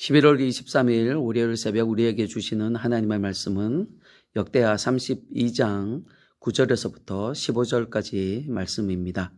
11월 23일 월요일 새벽 우리에게 주시는 하나님의 말씀은 역대하 32장 9절에서부터 15절까지 말씀입니다.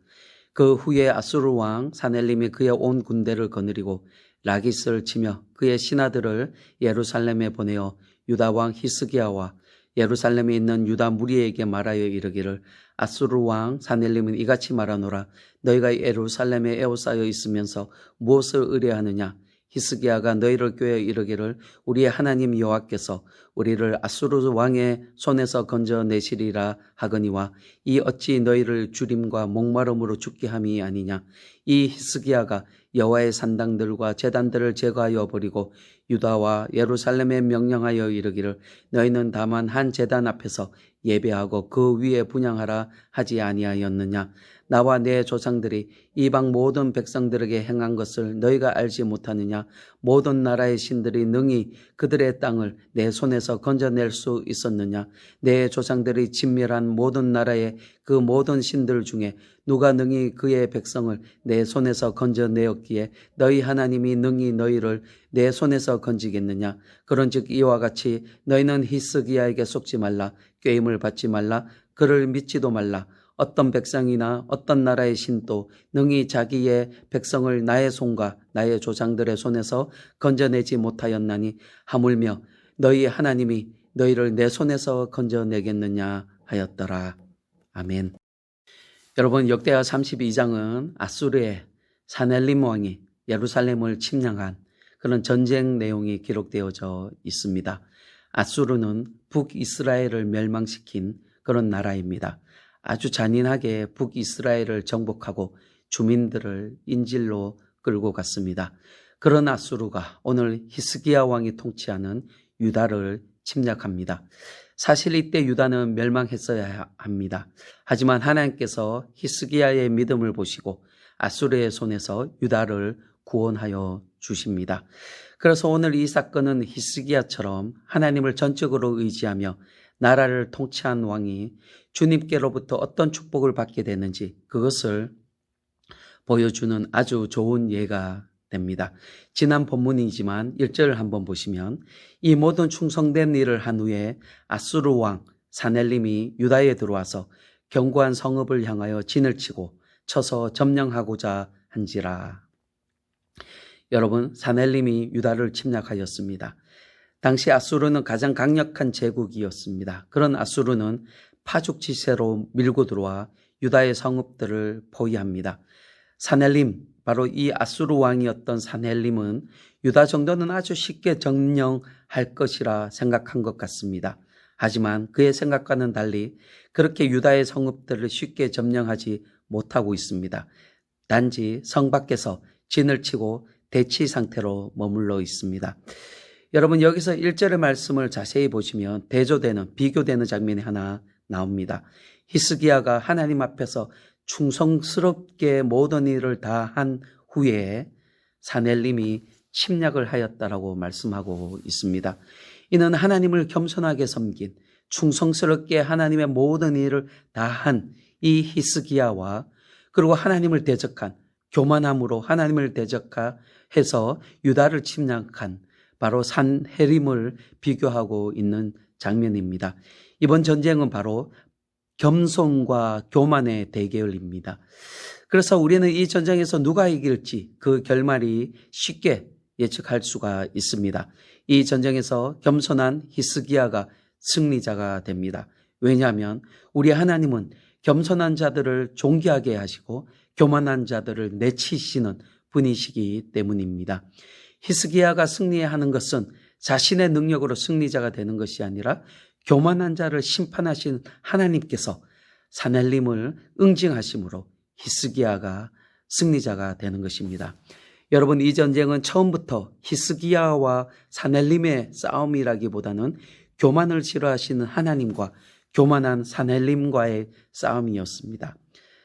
그 후에 아수르 왕 사넬림이 그의 온 군대를 거느리고 라기스를 치며 그의 신하들을 예루살렘에 보내어 유다 왕 히스기야와 예루살렘에 있는 유다 무리에게 말하여 이르기를 아수르 왕 사넬림은 이같이 말하노라 너희가 예루살렘에 에워싸여 있으면서 무엇을 의뢰하느냐 히스기야가 너희를 꾀어 이르기를 우리의 하나님 여호와께서 우리를 아수르 왕의 손에서 건져내시리라 하거니와 이 어찌 너희를 주림과 목마름으로 죽게 함이 아니냐? 이 히스기야가 여호와의 산당들과 제단들을 제거하여 버리고 유다와 예루살렘에 명령하여 이르기를 너희는 다만 한 제단 앞에서 예배하고 그 위에 분양하라 하지 아니하였느냐? 나와 내 조상들이 이방 모든 백성들에게 행한 것을 너희가 알지 못하느냐? 모든 나라의 신들이 능히 그들의 땅을 내 손에서 건져낼 수 있었느냐? 내 조상들이 진멸한 모든 나라의 그 모든 신들 중에 누가 능히 그의 백성을 내 손에서 건져내었기에 너희 하나님이 능히 너희를 내 손에서 건지겠느냐? 그런즉 이와 같이 너희는 히스기야에게 속지 말라 꾀임을 받지 말라 그를 믿지도 말라 어떤 백성이나 어떤 나라의 신도 능히 자기의 백성을 나의 손과 나의 조상들의 손에서 건져내지 못하였나니 하물며 너희 하나님이 너희를 내 손에서 건져내겠느냐 하였더라. 아멘. 여러분 역대하 32장은 아수르의 사넬림 왕이 예루살렘을 침략한 그런 전쟁 내용이 기록되어져 있습니다. 아수르는 북이스라엘을 멸망시킨 그런 나라입니다. 아주 잔인하게 북이스라엘을 정복하고 주민들을 인질로 끌고 갔습니다. 그런 아수르가 오늘 히스기야 왕이 통치하는 유다를 침략합니다. 사실 이때 유다는 멸망했어야 합니다. 하지만 하나님께서 히스기야의 믿음을 보시고 아수르의 손에서 유다를 구원하여 주십니다. 그래서 오늘 이 사건은 히스기야처럼 하나님을 전적으로 의지하며 나라를 통치한 왕이 주님께로부터 어떤 축복을 받게 되는지 그것을 보여주는 아주 좋은 예가 됩니다. 지난 본문이지만 1절을 한번 보시면 이 모든 충성된 일을 한 후에 아수르 왕 사넬림이 유다에 들어와서 견고한 성읍을 향하여 진을 치고 쳐서 점령하고자 한지라. 여러분, 사넬림이 유다를 침략하였습니다. 당시 아수르는 가장 강력한 제국이었습니다. 그런 아수르는 파죽지세로 밀고 들어와 유다의 성읍들을 포위합니다. 사넬림, 바로 이 아수르 왕이었던 사넬림은 유다 정도는 아주 쉽게 점령할 것이라 생각한 것 같습니다. 하지만 그의 생각과는 달리 그렇게 유다의 성읍들을 쉽게 점령하지 못하고 있습니다. 단지 성 밖에서 진을 치고 대치 상태로 머물러 있습니다. 여러분 여기서 1절의 말씀을 자세히 보시면 대조되는 비교되는 장면이 하나 나옵니다. 히스기야가 하나님 앞에서 충성스럽게 모든 일을 다 한 후에 사넬림이 침략을 하였다라고 말씀하고 있습니다. 이는 하나님을 겸손하게 섬긴 충성스럽게 하나님의 모든 일을 다 한 이 히스기야와 그리고 하나님을 대적한 교만함으로 하나님을 대적 해서 유다를 침략한 바로 산헤림을 비교하고 있는 장면입니다. 이번 전쟁은 바로 겸손과 교만의 대결입니다. 그래서 우리는 이 전쟁에서 누가 이길지 그 결말이 쉽게 예측할 수가 있습니다. 이 전쟁에서 겸손한 히스기야가 승리자가 됩니다. 왜냐하면 우리 하나님은 겸손한 자들을 존귀하게 하시고 교만한 자들을 내치시는 분이시기 때문입니다. 히스기야가 승리하는 것은 자신의 능력으로 승리자가 되는 것이 아니라 교만한 자를 심판하신 하나님께서 사넬림을 응징하심으로 히스기야가 승리자가 되는 것입니다. 여러분 이 전쟁은 처음부터 히스기야와 사넬림의 싸움이라기보다는 교만을 싫어하시는 하나님과 교만한 사넬림과의 싸움이었습니다.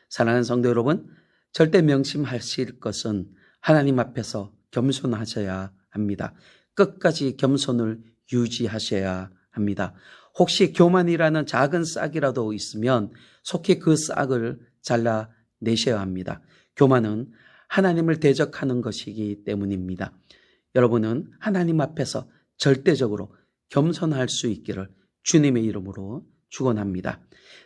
사랑하는 성도 여러분, 절대 명심하실 것은 하나님 앞에서 겸손하셔야 합니다. 끝까지 겸손을 유지하셔야 합니다. 혹시 교만이라는 작은 싹이라도 있으면 속히 그 싹을 잘라내셔야 합니다. 교만은 하나님을 대적하는 것이기 때문입니다. 여러분은 하나님 앞에서 절대적으로 겸손할 수 있기를 주님의 이름으로 축원합니다.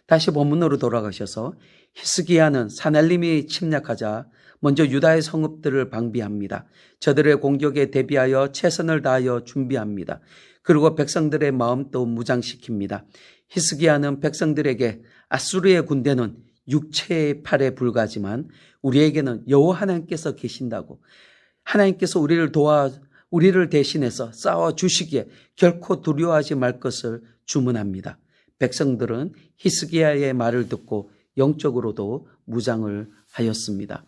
다시 본문으로 돌아가셔서 히스기야는 사날림이 침략하자 먼저 유다의 성읍들을 방비합니다. 저들의 공격에 대비하여 최선을 다하여 준비합니다. 그리고 백성들의 마음도 무장시킵니다. 히스기야는 백성들에게 아수르의 군대는 육체의 팔에 불과하지만 우리에게는 여호와 하나님께서 계신다고 하나님께서 우리를 도와 우리를 대신해서 싸워 주시기에 결코 두려워하지 말 것을 주문합니다. 백성들은 히스기야의 말을 듣고 영적으로도 무장을 하였습니다.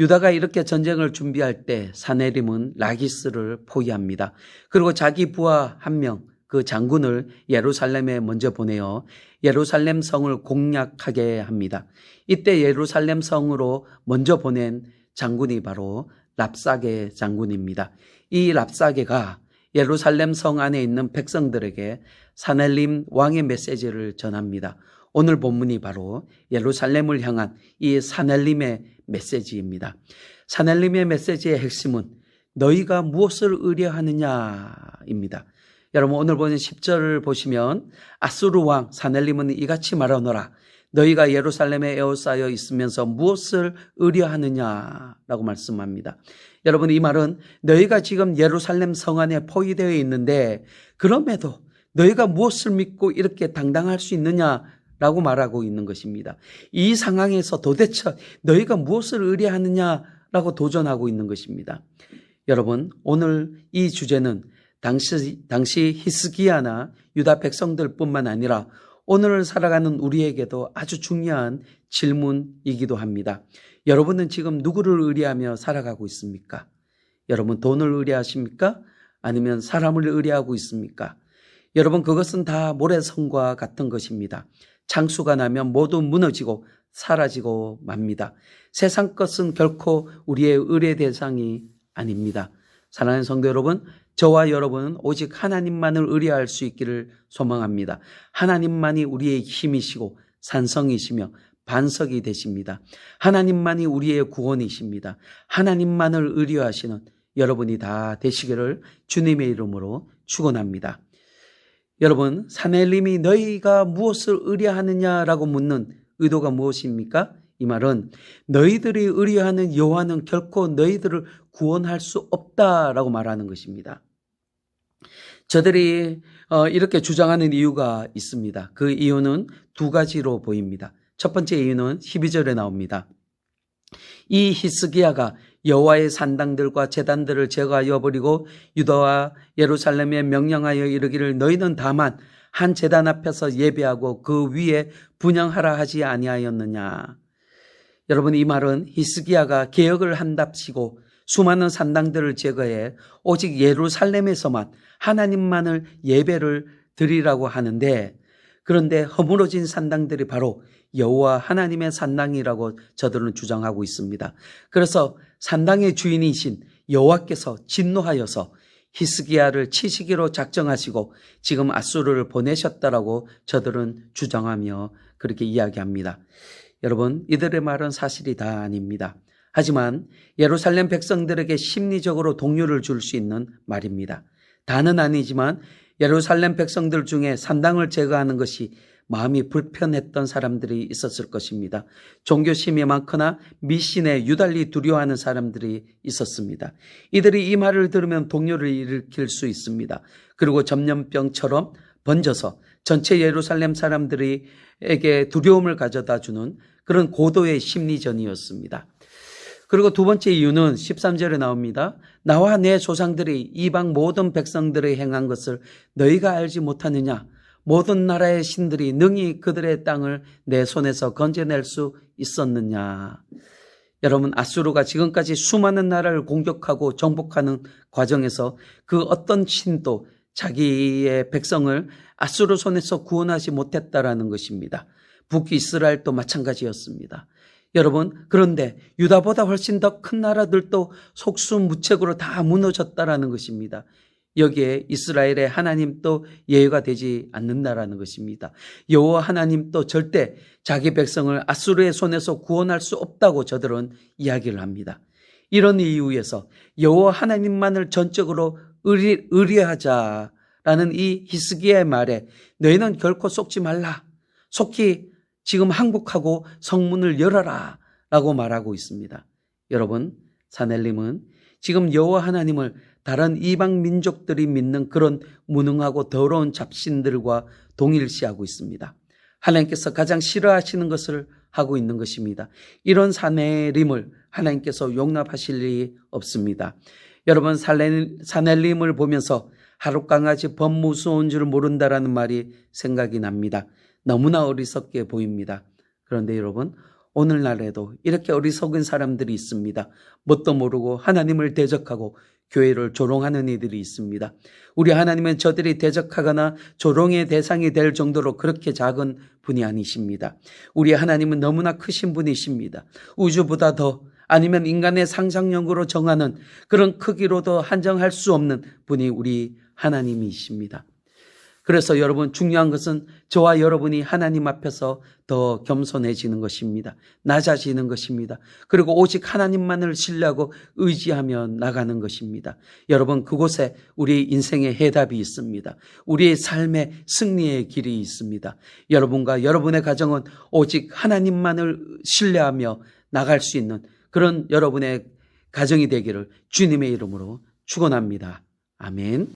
유다가 이렇게 전쟁을 준비할 때 사네림은 라기스를 포위합니다. 그리고 자기 부하 한 명, 그 장군을 예루살렘에 먼저 보내어 예루살렘 성을 공략하게 합니다. 이때 예루살렘 성으로 먼저 보낸 장군이 바로 랍사게 장군입니다. 이 랍사게가 예루살렘 성 안에 있는 백성들에게 사넬림 왕의 메시지를 전합니다. 오늘 본문이 바로 예루살렘을 향한 이 사넬림의 메시지입니다. 사넬림의 메시지의 핵심은 너희가 무엇을 의뢰하느냐입니다. 여러분 오늘 보는 10절을 보시면 아수르 왕 사넬림은 이같이 말하노라 너희가 예루살렘에 에워싸여 있으면서 무엇을 의뢰하느냐라고 말씀합니다. 여러분 이 말은 너희가 지금 예루살렘 성 안에 포위되어 있는데 그럼에도 너희가 무엇을 믿고 이렇게 당당할 수 있느냐 라고 말하고 있는 것입니다. 이 상황에서 도대체 너희가 무엇을 의뢰하느냐 라고 도전하고 있는 것입니다. 여러분 오늘 이 주제는 당시 당시 히스기야나 유다 백성들 뿐만 아니라 오늘을 살아가는 우리에게도 아주 중요한 질문이기도 합니다. 여러분은 지금 누구를 의뢰하며 살아가고 있습니까? 여러분 돈을 의뢰하십니까? 아니면 사람을 의뢰하고 있습니까? 여러분 그것은 다 모래성과 같은 것입니다. 창수가 나면 모두 무너지고 사라지고 맙니다. 세상 것은 결코 우리의 의뢰 대상이 아닙니다. 사랑하는 성도 여러분, 저와 여러분은 오직 하나님만을 의뢰할 수 있기를 소망합니다. 하나님만이 우리의 힘이시고 산성이시며 반석이 되십니다. 하나님만이 우리의 구원이십니다. 하나님만을 의뢰하시는 여러분이 다 되시기를 주님의 이름으로 축원합니다. 여러분, 사넬림이 너희가 무엇을 의뢰하느냐라고 묻는 의도가 무엇입니까? 이 말은 너희들이 의뢰하는 여호와는 결코 너희들을 구원할 수 없다라고 말하는 것입니다. 저들이 어, 이렇게 주장하는 이유가 있습니다. 그 이유는 두 가지로 보입니다. 첫 번째 이유는 12절에 나옵니다. 이 히스기야가 여호와의 산당들과 제단들을 제거하여 버리고 유다와 예루살렘에 명령하여 이르기를 너희는 다만 한 제단 앞에서 예배하고 그 위에 분양하라 하지 아니하였느냐. 여러분 이 말은 히스기야가 개혁을 한답시고 수많은 산당들을 제거해 오직 예루살렘에서만 하나님만을 예배를 드리라고 하는데 그런데 허물어진 산당들이 바로 여호와 하나님의 산당이라고 저들은 주장하고 있습니다. 그래서 산당의 주인이신 여호와께서 진노하여서 히스기야를 치시기로 작정하시고 지금 아수르를 보내셨다라고 저들은 주장하며 그렇게 이야기합니다. 여러분, 이들의 말은 사실이 다 아닙니다. 하지만 예루살렘 백성들에게 심리적으로 동료를 줄 수 있는 말입니다. 다는 아니지만 예루살렘 백성들 중에 산당을 제거하는 것이 마음이 불편했던 사람들이 있었을 것입니다. 종교심이 많거나 미신에 유달리 두려워하는 사람들이 있었습니다. 이들이 이 말을 들으면 동요를 일으킬 수 있습니다. 그리고 전염병처럼 번져서 전체 예루살렘 사람들에게 두려움을 가져다 주는 그런 고도의 심리전이었습니다. 그리고 두 번째 이유는 13절에 나옵니다. 나와 내 조상들이 이방 모든 백성들의 행한 것을 너희가 알지 못하느냐? 모든 나라의 신들이 능히 그들의 땅을 내 손에서 건져낼 수 있었느냐? 여러분, 아수르가 지금까지 수많은 나라를 공격하고 정복하는 과정에서 그 어떤 신도 자기의 백성을 아수르 손에서 구원하지 못했다라는 것입니다. 북이스라엘도 마찬가지였습니다. 여러분, 그런데 유다보다 훨씬 더 큰 나라들도 속수무책으로 다 무너졌다라는 것입니다. 여기에 이스라엘의 하나님도 예외가 되지 않는다라는 것입니다. 여호와 하나님도 절대 자기 백성을 아수르의 손에서 구원할 수 없다고 저들은 이야기를 합니다. 이런 이유에서 여호와 하나님만을 전적으로 의리, 의뢰하자라는 이 히스기야의 말에 너희는 결코 속지 말라. 속히 지금 항복하고 성문을 열어라 라고 말하고 있습니다. 여러분, 사넬림은 지금 여호와 하나님을 다른 이방 민족들이 믿는 그런 무능하고 더러운 잡신들과 동일시하고 있습니다. 하나님께서 가장 싫어하시는 것을 하고 있는 것입니다. 이런 사넬림을 하나님께서 용납하실 일이 없습니다. 여러분 사넬림을 보면서 하룻강아지 법무수온 줄 모른다라는 말이 생각이 납니다. 너무나 어리석게 보입니다. 그런데 여러분 오늘날에도 이렇게 어리석은 사람들이 있습니다. 뭣도 모르고 하나님을 대적하고 교회를 조롱하는 이들이 있습니다. 우리 하나님은 저들이 대적하거나 조롱의 대상이 될 정도로 그렇게 작은 분이 아니십니다. 우리 하나님은 너무나 크신 분이십니다. 우주보다 더 아니면 인간의 상상력으로 정하는 그런 크기로도 한정할 수 없는 분이 우리 하나님이십니다. 그래서 여러분 중요한 것은 저와 여러분이 하나님 앞에서 더 겸손해지는 것입니다. 낮아지는 것입니다. 그리고 오직 하나님만을 신뢰하고 의지하며 나가는 것입니다. 여러분 그곳에 우리 인생의 해답이 있습니다. 우리의 삶의 승리의 길이 있습니다. 여러분과 여러분의 가정은 오직 하나님만을 신뢰하며 나갈 수 있는 그런 여러분의 가정이 되기를 주님의 이름으로 축원합니다. 아멘.